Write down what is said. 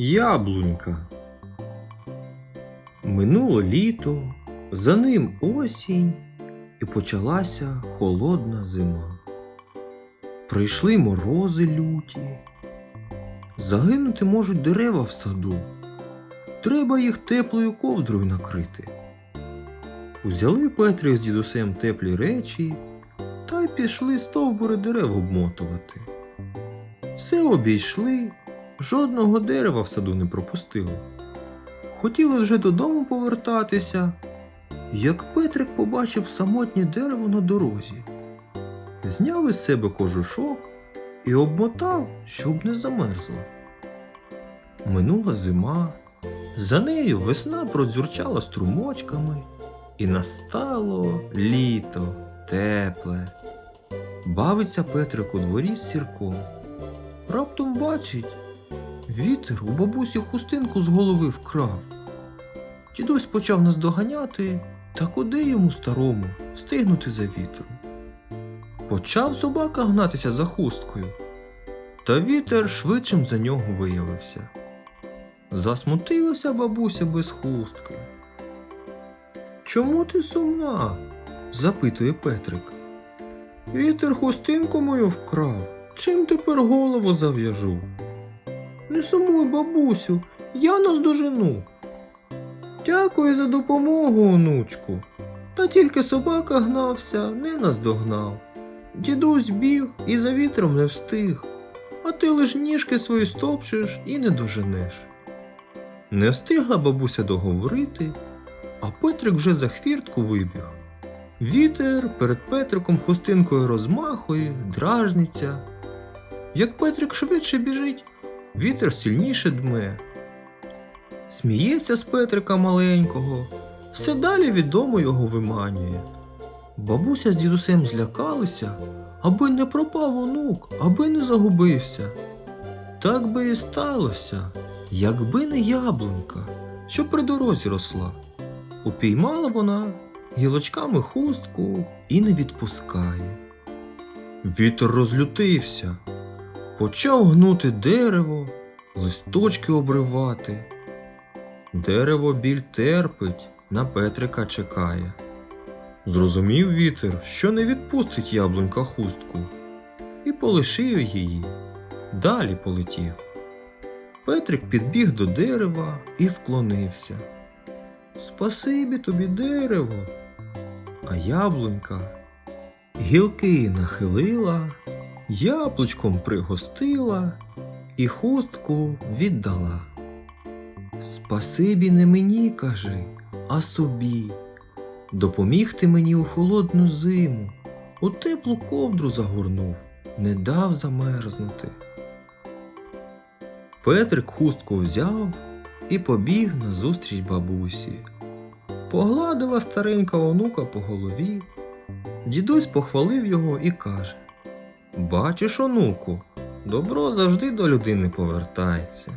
Яблунька. Минуло літо, за ним осінь, і почалася холодна зима. Прийшли морози люті. Загинути можуть дерева в саду. Треба їх теплою ковдрою накрити. Узяли Петрик з дідусем теплі речі та й пішли стовбури дерев обмотувати. Все обійшли, жодного дерева в саду не пропустили. Хотіли вже додому повертатися, як Петрик побачив самотнє дерево на дорозі. Зняв із себе кожушок і обмотав, щоб не замерзло. Минула зима, за нею весна продзюрчала струмочками, і настало літо тепле. Бавиться Петрик у дворі з сірком. Раптом бачить, вітер у бабусі хустинку з голови вкрав. Дідусь почав наздоганяти, та куди йому старому встигнути за вітром. Почав собака гнатися за хусткою, та вітер швидшим за нього виявився. Засмутилася бабуся без хустки. Чому ти сумна? запитує Петрик. Вітер хустинку мою вкрав. Чим тепер голову зав'яжу? Не сумуй, бабусю, я наздожену. Дякую за допомогу, онучку. Та тільки собака гнався, не наздогнав. Дідусь біг і за вітром не встиг, а ти лиш ніжки свої стопчеш і не доженеш. Не встигла бабуся договорити, а Петрик вже за хвіртку вибіг. Вітер перед Петриком хустинкою розмахує, дражниться. Як Петрик швидше біжить, вітер сильніше дме. Сміється з Петрика маленького, все далі відомо його виманює. Бабуся з дідусем злякалися, аби не пропав онук, аби не загубився. Так би і сталося, якби не яблунька, що при дорозі росла. Упіймала вона гілочками хустку і не відпускає. Вітер розлютився, почав гнути дерево, листочки обривати. Дерево біль терпить, на Петрика чекає. Зрозумів вітер, що не відпустить яблунька хустку, і полишив її. Далі полетів. Петрик підбіг до дерева і вклонився. Спасибі тобі, дерево. А яблунька гілки нахилила, яблучком пригостила і хустку віддала. Спасибі не мені, кажи, а собі. Допоміг ти мені у холодну зиму, у теплу ковдру загорнув, не дав замерзнути. Петрик хустку взяв і побіг назустріч бабусі. Погладила старенька онука по голові. Дідусь похвалив його і каже: Бачиш, онуку, добро завжди до людини повертається.